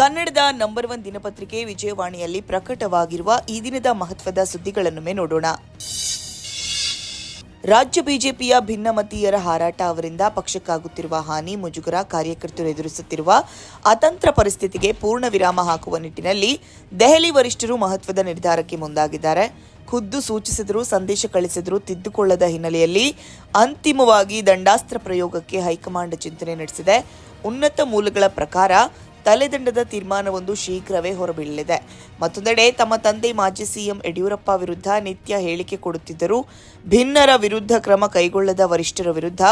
ಕನ್ನಡದ number one ದಿನಪತ್ರಿಕೆ ವಿಜಯವಾಣಿಯಲ್ಲಿ ಪ್ರಕಟವಾಗಿರುವ ಈ ದಿನದ ಮಹತ್ವದ ಸುದ್ದಿಗಳನ್ನೊಮ್ಮೆ ನೋಡೋಣ. ರಾಜ್ಯ ಬಿಜೆಪಿಯ ಭಿನ್ನಮತೀಯರ ಹಾರಾಟ ಅವರಿಂದ ಪಕ್ಷಕ್ಕಾಗುತ್ತಿರುವ ಹಾನಿ ಮುಜುಗರ ಕಾರ್ಯಕರ್ತರು ಎದುರಿಸುತ್ತಿರುವ ಅತಂತ್ರ ಪರಿಸ್ಥಿತಿಗೆ ಪೂರ್ಣ ವಿರಾಮ ಹಾಕುವ ನಿಟ್ಟಿನಲ್ಲಿ ದೆಹಲಿ ವರಿಷ್ಠರು ಮಹತ್ವದ ನಿರ್ಧಾರಕ್ಕೆ ಮುಂದಾಗಿದ್ದಾರೆ. ಖುದ್ದು ಸೂಚಿಸಿದರೂ, ಸಂದೇಶ ಕಳಿಸಿದರೂ ತಿದ್ದುಕೊಳ್ಳದ ಹಿನ್ನೆಲೆಯಲ್ಲಿ ಅಂತಿಮವಾಗಿ ದಂಡಾಸ್ತ್ರ ಪ್ರಯೋಗಕ್ಕೆ ಹೈಕಮಾಂಡ್ ಚಿಂತನೆ ನಡೆಸಿದೆ. ಉನ್ನತ ಮೂಲಗಳ ಪ್ರಕಾರ ತಲೆದಂಡದ ತೀರ್ಮಾನವೊಂದು ಶೀಘ್ರವೇ ಹೊರಬೀಳಲಿದೆ. ಮತ್ತೊಂದೆಡೆ ತಮ್ಮ ತಂದೆ ಮಾಜಿ ಸಿಎಂ ಯಡಿಯೂರಪ್ಪ ವಿರುದ್ಧ ನಿತ್ಯ ಹೇಳಿಕೆ ಕೊಡುತ್ತಿದ್ದರೂ ಭಿನ್ನರ ವಿರುದ್ಧ ಕ್ರಮ ಕೈಗೊಳ್ಳದ ವರಿಷ್ಠರ ವಿರುದ್ಧ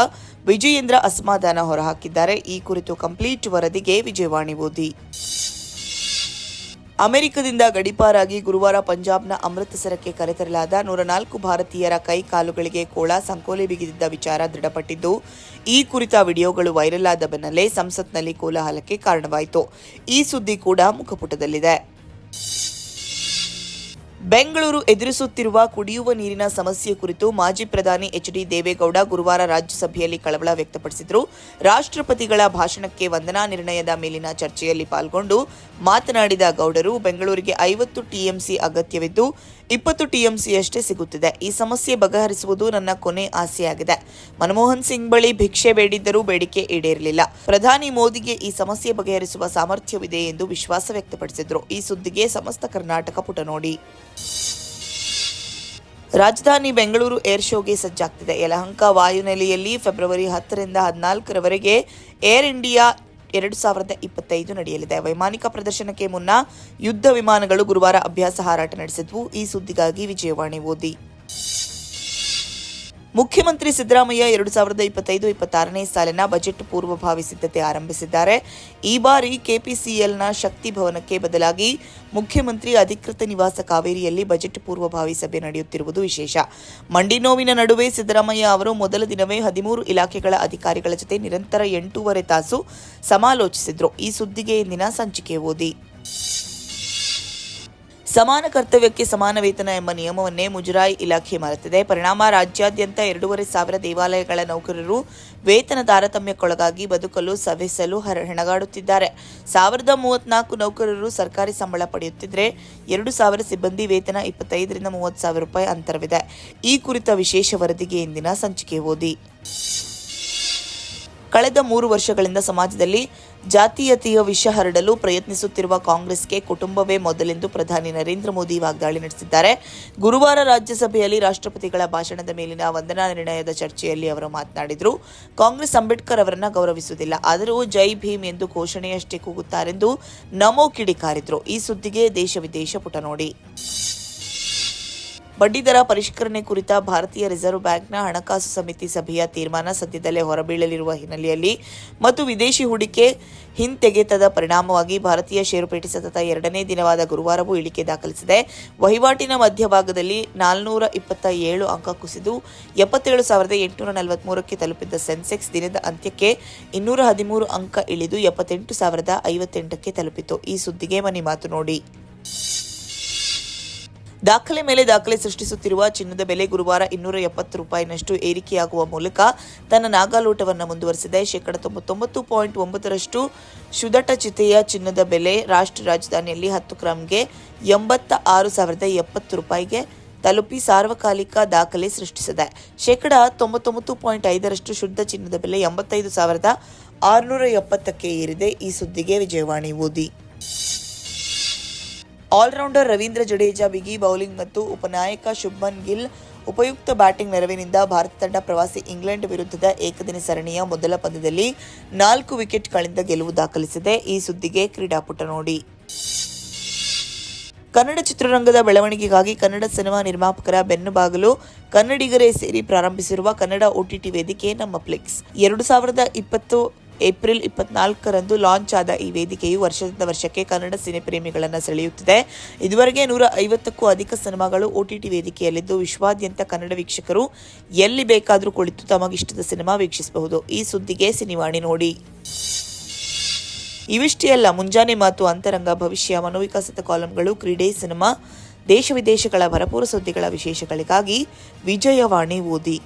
ವಿಜಯೇಂದ್ರ ಅಸಮಾಧಾನ ಹೊರಹಾಕಿದ್ದಾರೆ. ಈ ಕುರಿತು ಕಂಪ್ಲೀಟ್ ವರದಿಗೆ ವಿಜಯವಾಣಿ ಓದಿ. ಅಮೆರಿಕದಿಂದ ಗಡಿಪಾರಾಗಿ ಗುರುವಾರ ಪಂಜಾಬ್ನ ಅಮೃತಸರಕ್ಕೆ ಕರೆತರಲಾದ ನೂರ ನಾಲ್ಕು ಭಾರತೀಯರ ಕೈ ಕಾಲುಗಳಿಗೆ ಕೋಳ ಸಂಕೋಲೆ ಬಿಗಿದಿದ್ದ ವಿಚಾರ ದೃಢಪಟ್ಟಿದ್ದು, ಈ ಕುರಿತ ವಿಡಿಯೋಗಳು ವೈರಲ್ ಆದ ಬೆನ್ನಲ್ಲೇ ಸಂಸತ್ನಲ್ಲಿ ಕೋಲಾಹಲಕ್ಕೆ ಕಾರಣವಾಯಿತು. ಈ ಸುದ್ದಿ ಕೂಡ ಮುಖಪುಟದಲ್ಲಿದೆ. ಬೆಂಗಳೂರು ಎದುರಿಸುತ್ತಿರುವ ಕುಡಿಯುವ ನೀರಿನ ಸಮಸ್ಯೆ ಕುರಿತು ಮಾಜಿ ಪ್ರಧಾನಿ ಎಚ್ ಡಿ ದೇವೇಗೌಡ ಗುರುವಾರ ರಾಜ್ಯಸಭೆಯಲ್ಲಿ ಕಳವಳ ವ್ಯಕ್ತಪಡಿಸಿದರು. ರಾಷ್ಟ್ರಪತಿಗಳ ಭಾಷಣಕ್ಕೆ ವಂದನಾ ನಿರ್ಣಯದ ಮೇಲಿನ ಚರ್ಚೆಯಲ್ಲಿ ಪಾಲ್ಗೊಂಡು ಮಾತನಾಡಿದ ಗೌಡರು, ಬೆಂಗಳೂರಿಗೆ ಐವತ್ತು ಟಿಎಂಸಿ ಅಗತ್ಯವಿದ್ದು ಇಪ್ಪತ್ತು ಟಿಎಂಸಿಯಷ್ಟೇ ಸಿಗುತ್ತಿದೆ. ಈ ಸಮಸ್ಯೆ ಬಗೆಹರಿಸುವುದು ನನ್ನ ಕೊನೆ ಆಸೆಯಾಗಿದೆ. ಮನಮೋಹನ್ ಸಿಂಗ್ ಬಳಿ ಭಿಕ್ಷೆ ಬೇಡಿದ್ದರೂ ಬೇಡಿಕೆ ಈಡೇರಲಿಲ್ಲ. ಪ್ರಧಾನಿ ಮೋದಿಗೆ ಈ ಸಮಸ್ಯೆ ಬಗೆಹರಿಸುವ ಸಾಮರ್ಥ್ಯವಿದೆ ಎಂದು ವಿಶ್ವಾಸ ವ್ಯಕ್ತಪಡಿಸಿದರು. ಈ ಸುದ್ದಿಗೆ ಸಮಸ್ತ ಕರ್ನಾಟಕ ಪುಟ ನೋಡಿ. ರಾಜಧಾನಿ ಬೆಂಗಳೂರು ಏರ್ ಶೋಗೆ ಸಜ್ಜಾಗ್ತಿದೆ. ಯಲಹಂಕ ವಾಯುನೆಲೆಯಲ್ಲಿ ಫೆಬ್ರವರಿ ಹತ್ತರಿಂದ ಹದಿನಾಲ್ಕರವರೆಗೆ ಏರ್ ಇಂಡಿಯಾ ಎರಡು ಸಾವಿರದ ಇಪ್ಪತ್ತೈದು ನಡೆಯಲಿದೆ. ವೈಮಾನಿಕ ಪ್ರದರ್ಶನಕ್ಕೆ ಮುನ್ನ ಯುದ್ಧ ವಿಮಾನಗಳು ಗುರುವಾರ ಅಭ್ಯಾಸ ಹಾರಾಟ ನಡೆಸಿದ್ವು. ಈ ಸುದ್ದಿಗಾಗಿ ವಿಜಯವಾಣಿ ಓದಿ. ಮುಖ್ಯಮಂತ್ರಿ ಸಿದ್ದರಾಮಯ್ಯ ಎರಡು ಸಾವಿರದ ಇಪ್ಪತ್ತೈದು, ಇಪ್ಪತ್ತಾರನೇ ಸಾಲಿನ ಬಜೆಟ್ ಪೂರ್ವಭಾವಿ ಸಿದ್ಧತೆ ಆರಂಭಿಸಿದ್ದಾರೆ. ಈ ಬಾರಿ ಕೆಪಿಸಿಎಲ್ನ ಶಕ್ತಿ ಭವನಕ್ಕೆ ಬದಲಾಗಿ ಮುಖ್ಯಮಂತ್ರಿ ಅಧಿಕೃತ ನಿವಾಸ ಕಾವೇರಿಯಲ್ಲಿ ಬಜೆಟ್ ಪೂರ್ವಭಾವಿ ಸಭೆ ನಡೆಯುತ್ತಿರುವುದು ವಿಶೇಷ. ಮಂಡಿ ನೋವಿನ ನಡುವೆ ಸಿದ್ದರಾಮಯ್ಯ ಅವರು ಮೊದಲ ದಿನವೇ ಹದಿಮೂರು ಇಲಾಖೆಗಳ ಅಧಿಕಾರಿಗಳ ಜೊತೆ ನಿರಂತರ ಎಂಟೂವರೆ ತಾಸು ಸಮಾಲೋಚಿಸಿದ್ರು. ಈ ಸುದ್ದಿಗೆ ಇಂದಿನ ಸಂಚಿಕೆ ಓದಿ. ಸಮಾನ ಕರ್ತವ್ಯಕ್ಕೆ ಸಮಾನ ವೇತನ ಎಂಬ ನಿಯಮವನ್ನೇ ಮುಜರಾಯಿ ಇಲಾಖೆ ಮರೆತಿದೆ ಪರಿಣಾಮ ರಾಜ್ಯಾದ್ಯಂತ ಎರಡೂವರೆ ಸಾವಿರ ದೇವಾಲಯಗಳ ನೌಕರರು ವೇತನ ತಾರತಮ್ಯಕ್ಕೊಳಗಾಗಿ ಬದುಕಲು, ಸವೆಸಲು ಹೆಣಗಾಡುತ್ತಿದ್ದಾರೆ. ಸಾವಿರದ ಮೂವತ್ನಾಲ್ಕು ನೌಕರರು ಸರ್ಕಾರಿ ಸಂಬಳ ಪಡೆಯುತ್ತಿದ್ದರೆ ಎರಡು ಸಾವಿರ ಸಿಬ್ಬಂದಿ ವೇತನ ಇಪ್ಪತ್ತೈದರಿಂದ ಮೂವತ್ತು ಸಾವಿರ ರೂಪಾಯಿ ಅಂತರವಿದೆ. ಈ ಕುರಿತ ವಿಶೇಷ ವರದಿಗೆ ಇಂದಿನ ಸಂಚಿಕೆ ಓದಿ. ಕಳೆದ ಮೂರು ವರ್ಷಗಳಿಂದ ಸಮಾಜದಲ್ಲಿ ಜಾತೀಯತೆಯ ವಿಷ ಹರಡಲು ಪ್ರಯತ್ನಿಸುತ್ತಿರುವ ಕಾಂಗ್ರೆಸ್ಗೆ ಕುಟುಂಬವೇ ಮೊದಲೆಂದು ಪ್ರಧಾನಿ ನರೇಂದ್ರ ಮೋದಿ ವಾಗ್ದಾಳಿ ನಡೆಸಿದ್ದಾರೆ. ಗುರುವಾರ ರಾಜ್ಯಸಭೆಯಲ್ಲಿ ರಾಷ್ಟ್ರಪತಿಗಳ ಭಾಷಣದ ಮೇಲಿನ ವಂದನಾ ನಿರ್ಣಯದ ಚರ್ಚೆಯಲ್ಲಿ ಅವರು ಮಾತನಾಡಿದರು. ಕಾಂಗ್ರೆಸ್ ಅಂಬೇಡ್ಕರ್ ಅವರನ್ನು ಗೌರವಿಸುವುದಿಲ್ಲ, ಆದರೂ ಜೈ ಭೀಮ್ ಎಂದು ಘೋಷಣೆಯಷ್ಟೇ ಕೂಗುತ್ತಾರೆಂದು ನಮೋ ಕಿಡಿಕಾರಿದ್ರು ಈ ಸುದ್ದಿಗೆ ದೇಶ ವಿದೇಶ ಪುಟ ನೋಡಿ. ಬಡ್ಡಿದರ ಪರಿಷ್ಕರಣೆ ಕುರಿತ ಭಾರತೀಯ ರಿಸರ್ವ್ ಬ್ಯಾಂಕ್ನ ಹಣಕಾಸು ಸಮಿತಿ ಸಭೆಯ ತೀರ್ಮಾನ ಸದ್ಯದಲ್ಲೇ ಹೊರಬೀಳಲಿರುವ ಹಿನ್ನೆಲೆಯಲ್ಲಿ ಮತ್ತು ವಿದೇಶಿ ಹೂಡಿಕೆ ಹಿಂತೆಗೆತದ ಪರಿಣಾಮವಾಗಿ ಭಾರತೀಯ ಷೇರುಪೇಟೆ ಸತತ ಎರಡನೇ ದಿನವಾದ ಗುರುವಾರವೂ ಇಳಿಕೆ ದಾಖಲಿಸಿದೆ. ವಹಿವಾಟಿನ ಮಧ್ಯಭಾಗದಲ್ಲಿ ನಾಲ್ನೂರ ಇಪ್ಪತ್ತ ಏಳು ಅಂಕ ಕುಸಿದು ಎಪ್ಪತ್ತೇಳು ಸಾವಿರದ ಎಂಟುನೂರ ನಲವತ್ಮೂರಕ್ಕೆ ತಲುಪಿದ್ದ ಸೆನ್ಸೆಕ್ಸ್ ದಿನದ ಅಂತ್ಯಕ್ಕೆ ಇನ್ನೂರ ಹದಿಮೂರು ಅಂಕ ಇಳಿದು ಎಪ್ಪತ್ತೆಂಟು ಸಾವಿರದ ಐವತ್ತೆಂಟಕ್ಕೆ ತಲುಪಿತು ಈ ಸುದ್ದಿಗೆ ಮನಿ ಮಾತು ನೋಡಿ. ದಾಖಲೆ ಮೇಲೆ ದಾಖಲೆ ಸೃಷ್ಟಿಸುತ್ತಿರುವ ಚಿನ್ನದ ಬೆಲೆ ಗುರುವಾರ ಇನ್ನೂರ ಎಪ್ಪತ್ತು ರೂಪಾಯಿನಷ್ಟು ಏರಿಕೆಯಾಗುವ ಮೂಲಕ ತನ್ನ ನಾಗಾಲೋಟವನ್ನು ಮುಂದುವರೆಸಿದೆ. ಶೇಕಡ ತೊಂಬತ್ತೊಂಬತ್ತು ಪಾಯಿಂಟ್ ಒಂಬತ್ತರಷ್ಟು ಚಿತೆಯ ಚಿನ್ನದ ಬೆಲೆ ರಾಷ್ಟ್ರ ರಾಜಧಾನಿಯಲ್ಲಿ ಹತ್ತು ಗ್ರಾಂಗೆ ಎಂಬತ್ತ ಆರು ಸಾವಿರದ ಎಪ್ಪತ್ತು ರೂಪಾಯಿಗೆ ತಲುಪಿ ಸಾರ್ವಕಾಲಿಕ ದಾಖಲೆ ಸೃಷ್ಟಿಸಿದೆ. ಶೇಕಡ ತೊಂಬತ್ತೊಂಬತ್ತು ಪಾಯಿಂಟ್ ಐದರಷ್ಟು ಶುದ್ಧ ಚಿನ್ನದ ಬೆಲೆ ಎಂಬತ್ತೈದು ಸಾವಿರದ ಆರುನೂರ ಎಪ್ಪತ್ತಕ್ಕೆ ಏರಿದೆ. ಈ ಸುದ್ದಿಗೆ ವಿಜಯವಾಣಿ ಓದಿ. ಆಲ್ರೌಂಡರ್ ರವೀಂದ್ರ ಜಡೇಜಾ, ಬಿಗಿ ಬೌಲಿಂಗ್ ಮತ್ತು ಉಪನಾಯಕ ಶುಭ್ಮನ್ ಗಿಲ್ ಉಪಯುಕ್ತ ಬ್ಯಾಟಿಂಗ್ ನೆರವಿನಿಂದ ಭಾರತ ತಂಡ ಪ್ರವಾಸಿ ಇಂಗ್ಲೆಂಡ್ ವಿರುದ್ಧದ ಏಕದಿನ ಸರಣಿಯ ಮೊದಲ ಪಂದ್ಯದಲ್ಲಿ ನಾಲ್ಕು ವಿಕೆಟ್ಗಳಿಂದ ಗೆಲುವು ದಾಖಲಿಸಿದೆ. ಈ ಸುದ್ದಿಗೆ ಕ್ರೀಡಾಪುಟ ನೋಡಿ. ಕನ್ನಡ ಚಿತ್ರರಂಗದ ಬೆಳವಣಿಗೆಗಾಗಿ ಕನ್ನಡ ಸಿನಿಮಾ ನಿರ್ಮಾಪಕರ ಬೆನ್ನುಬಾಗಲು ಕನ್ನಡಿಗರೇ ಸೇರಿ ಪ್ರಾರಂಭಿಸಿರುವ ಕನ್ನಡ ಒಟಿಟಿ ವೇದಿಕೆ ನಮ್ಮ ಫ್ಲಿಕ್ಸ್ ಎರಡು ಸಾವಿರದ ಇಪ್ಪತ್ತು ಏಪ್ರಿಲ್ ಇಪ್ಪತ್ನಾಲ್ಕರಂದು ಲಾಂಚ್ ಆದ ಈ ವೇದಿಕೆಯು ವರ್ಷದಿಂದ ವರ್ಷಕ್ಕೆ ಕನ್ನಡ ಸಿನಿಪ್ರೇಮಿಗಳನ್ನು ಸೆಳೆಯುತ್ತಿದೆ. ಇದುವರೆಗೆ ನೂರ ಐವತ್ತಕ್ಕೂ ಅಧಿಕ ಸಿನಿಮಾಗಳು ಒಟಿಟಿ ವೇದಿಕೆಯಲ್ಲಿದ್ದು ವಿಶ್ವಾದ್ಯಂತ ಕನ್ನಡ ವೀಕ್ಷಕರು ಎಲ್ಲಿ ಬೇಕಾದರೂ ಕುಳಿತು ತಮಗಿಷ್ಟದ ಸಿನಿಮಾ ವೀಕ್ಷಿಸಬಹುದು. ಈ ಸುದ್ದಿಗೆ ಸಿನಿವಾಣಿ ನೋಡಿ. ಇವಿಷ್ಟೇ ಅಲ್ಲ, ಮುಂಜಾನೆ ಮಾತು ಅಂತರಂಗ, ಭವಿಷ್ಯ ಮನೋವಿಕಾಸದ ಕಾಲಂಗಳು, ಕ್ರೀಡೆ, ಸಿನಿಮಾ, ದೇಶ ವಿದೇಶಗಳ ಭರಪೂರ ಸುದ್ದಿಗಳ ವಿಶೇಷಗಳಿಗಾಗಿ ವಿಜಯವಾಣಿ ಓದಿ.